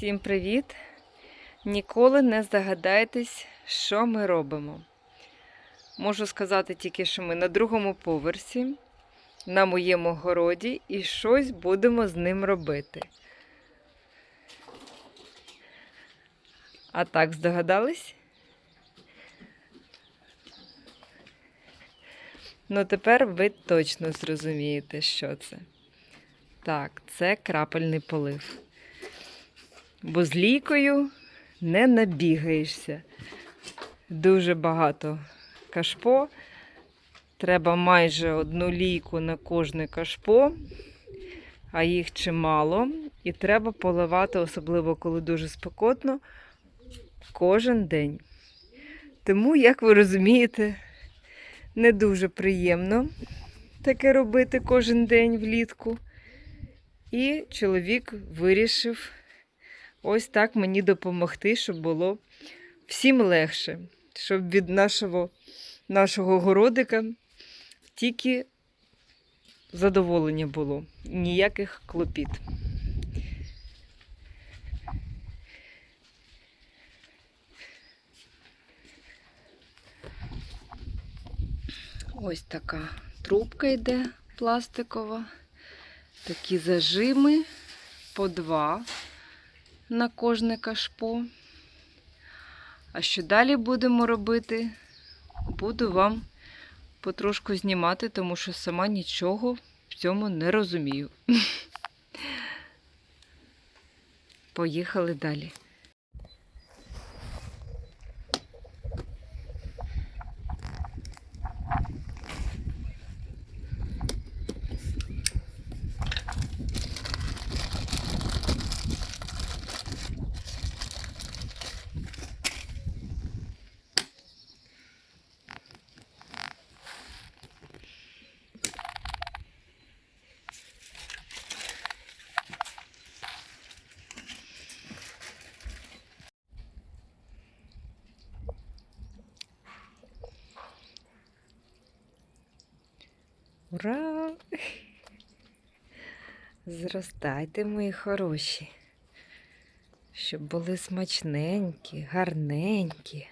Всім привіт! Ніколи не здогадаєтесь, що ми робимо. Можу сказати тільки, що ми на другому поверсі, на моєму городі, і щось будемо з ним робити. А так здогадались? Ну, тепер ви точно зрозумієте, що це. Так, це крапельний полив. Бо з лікою не набігаєшся. Дуже багато кашпо. Треба майже одну лійку на кожне кашпо, а їх чимало. І треба поливати, особливо коли дуже спекотно, кожен день. Тому, як ви розумієте, не дуже приємно таке робити кожен день влітку. І чоловік вирішив ось так мені допомогти, щоб було всім легше, щоб від нашого, нашого городика тільки задоволення було, ніяких клопіт. Ось така трубка йде пластикова, такі зажими по два на кожне кашпо. А що далі будемо робити, буду вам потрошку знімати, тому що сама нічого в цьому не розумію. Поїхали далі. Ура! Зростайте, мої хороші, щоб були смачненькі, гарненькі.